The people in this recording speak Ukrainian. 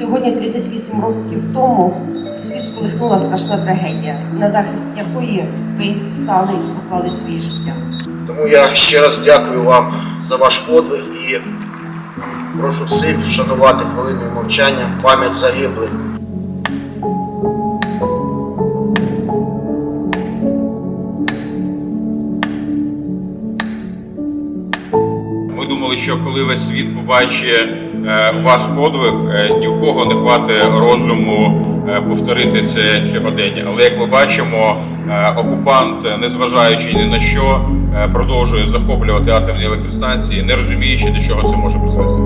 Сьогодні, 38 років тому, світ сколихнула страшна трагедія, на захист якої ви стали і поклали своє життя. Тому я ще раз дякую вам за ваш подвиг і прошу всіх вшанувати хвилиною мовчання пам'ять загиблих. Ми думали, що коли весь світ побачить е, вас подвиг, е, ні в кого не хватить розуму е, повторити це сьогодення. Але як ми бачимо, окупант, незважаючи ні на що, продовжує захоплювати атомні електростанції, не розуміючи, до чого це може призвести.